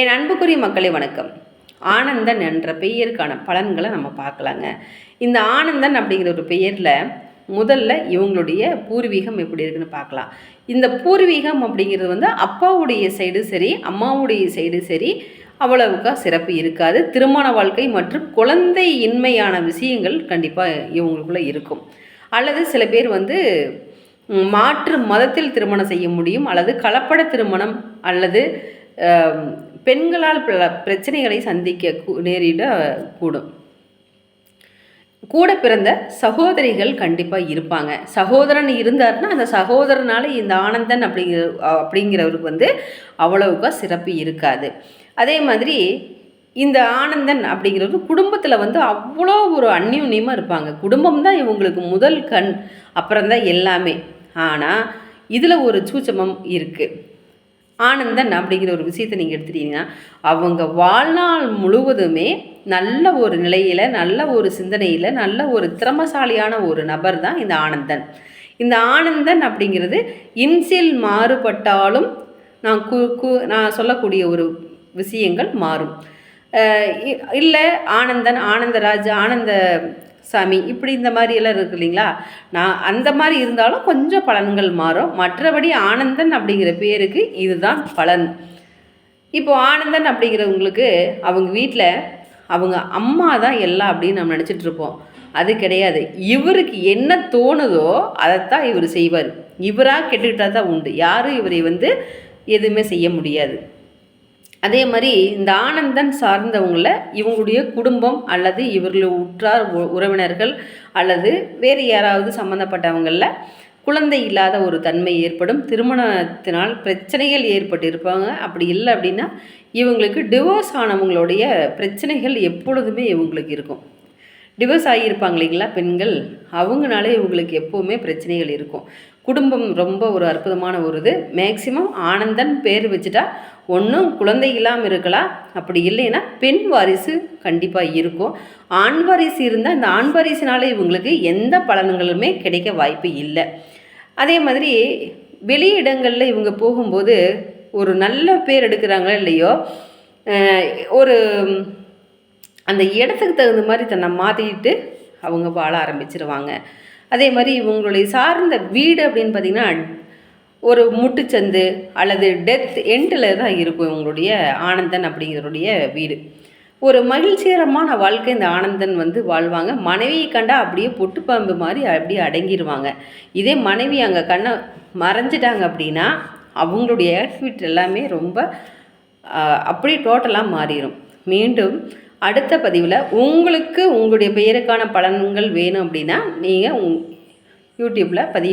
என் அன்புக்குரிய மக்களை வணக்கம். ஆனந்தன் என்ற பெயருக்கான பலன்களை நம்ம பார்க்கலாங்க. இந்த ஆனந்தன் அப்படிங்கிற ஒரு பெயரில் முதல்ல இவங்களுடைய பூர்வீகம் எப்படி இருக்குன்னு பார்க்கலாம். இந்த பூர்வீகம் அப்படிங்கிறது வந்து அப்பாவுடைய சைடு சரி அம்மாவுடைய சைடு சரி அவ்வளவுக்கா சிறப்பு இருக்காது. திருமண வாழ்க்கை மற்றும் குழந்தை இன்மையான விஷயங்கள் கண்டிப்பாக இவங்களுக்குள்ளே இருக்கும். அல்லது சில பேர் வந்து மாற்று மதத்தில் திருமணம் செய்ய முடியும் அல்லது கலப்பட திருமணம் அல்லது பெண்களால் பல பிரச்சனைகளை சந்திக்க நேரிட கூடும். கூட பிறந்த சகோதரிகள் கண்டிப்பாக இருப்பாங்க. சகோதரன் இருந்தார்னா அந்த சகோதரனால் இந்த ஆனந்தன் அப்படிங்கிற அப்படிங்கிறவருக்கு வந்து அவ்வளவுக்கா சிறப்பு இருக்காது. அதே மாதிரி இந்த ஆனந்தன் அப்படிங்கிறவர் குடும்பத்தில் வந்து அவ்வளோ ஒரு அந்யுன்யமாக இருப்பாங்க. குடும்பம் தான் இவங்களுக்கு முதல் கண் அப்புறம்தான் எல்லாமே. ஆனால் இதில் ஒரு சூச்சமம் இருக்குது ஆனந்தன் அப்படிங்கிற ஒரு விஷயத்தை நீங்கள் எடுத்துட்டீங்கன்னா அவங்க வாழ்நாள் முழுவதுமே நல்ல ஒரு நிலையில் நல்ல ஒரு சிந்தனையில் நல்ல ஒரு திறமசாலியான ஒரு நபர் தான் இந்த ஆனந்தன். இந்த ஆனந்தன் அப்படிங்கிறது இன்சில் மாறுபட்டாலும் நான் கு கு நான் சொல்லக்கூடிய ஒரு விஷயங்கள் மாறும். இல்லை ஆனந்தன் ஆனந்தராஜ் ஆனந்த சாமி இப்படி இந்த மாதிரி எல்லாம் இருக்கு இல்லைங்களா? நான் அந்த மாதிரி இருந்தாலும் கொஞ்சம் பலன்கள் மாறும். மற்றபடி ஆனந்தன் அப்படிங்கிற பேருக்கு இதுதான் பலன். இப்போ ஆனந்தன் அப்படிங்கிறவங்களுக்கு அவங்க வீட்டில் அவங்க அம்மா தான் எல்லாம் அப்படின்னு நம்ம நினச்சிட்டு இருப்போம். அது கிடையாது. இவருக்கு என்ன தோணுதோ அதைத்தான் இவர் செய்வார். இவராக கெட்டுக்கிட்டால் தான் உண்டு. யாரும் இவரை வந்து எதுவுமே செய்ய முடியாது. அதே மாதிரி இந்த ஆனந்தன் சார்ந்தவங்கள இவங்களுடைய குடும்பம் அல்லது இவர்கள் உற்றார் உறவினர்கள் அல்லது வேறு யாராவது சம்மந்தப்பட்டவங்களில் குழந்தை இல்லாத ஒரு தன்மை ஏற்படும். திருமணத்தினால் பிரச்சனைகள் ஏற்பட்டு இருப்பாங்க அப்படி இல்லை அப்படின்னா இவங்களுக்கு டிவோர்ஸ் ஆனவங்களுடைய பிரச்சனைகள் எப்பொழுதுமே இவங்களுக்கு இருக்கும். டிவோர்ஸ் ஆகியிருப்பாங்க இல்லைங்களா பெண்கள்? அவங்கனாலே இவங்களுக்கு எப்போவுமே பிரச்சனைகள் இருக்கும். குடும்பம் ரொம்ப ஒரு அற்புதமான ஒரு இது. மேக்சிமம் ஆனந்தன் பேர் வச்சுட்டா ஒன்றும் குழந்தை இல்லாமல் இருக்கலாம். அப்படி இல்லைன்னா பெண் வாரிசு கண்டிப்பாக இருக்கும். ஆண் வாரிசு இருந்தால் அந்த ஆண் வாரிசுனால இவங்களுக்கு எந்த பலன்களுமே கிடைக்க வாய்ப்பு இல்லை. அதே மாதிரி வெளியிடங்களில் இவங்க போகும்போது ஒரு நல்ல பேர் எடுக்கிறாங்களோ இல்லையோ ஒரு அந்த இடத்துக்கு தகுந்த மாதிரி தன்னை மாற்றிக்கிட்டு அவங்க வாழ ஆரம்பிச்சிருவாங்க. அதே மாதிரி இவங்களுடைய சார்ந்த வீடு அப்படின்னு பார்த்திங்கன்னா ஒரு முட்டுச்சந்து அல்லது டெத் எண்டில் தான் இருக்கும் இவங்களுடைய ஆனந்தன் அப்படிங்கிறருடைய வீடு. ஒரு மகிழ்ச்சிகரமான வாழ்க்கை இந்த ஆனந்தன் வந்து வாழ்வாங்க. மனைவியை கண்டா அப்படியே பொட்டுப்பாம்பு மாதிரி அப்படியே அடங்கிடுவாங்க இதே மனைவி அங்கே கண்ணை மறைஞ்சிட்டாங்க அப்படின்னா அவங்களுடைய ஆக்டிவிட்டி எல்லாமே ரொம்ப அப்படியே டோட்டலாக மாறிடும் மீண்டும் அடுத்த பதிவில் உங்களுக்கு உங்களுடைய பெயருக்கான பலன்கள் வேணும் அப்படின்னா நீங்கள் யூடியூப்பில் பதிவு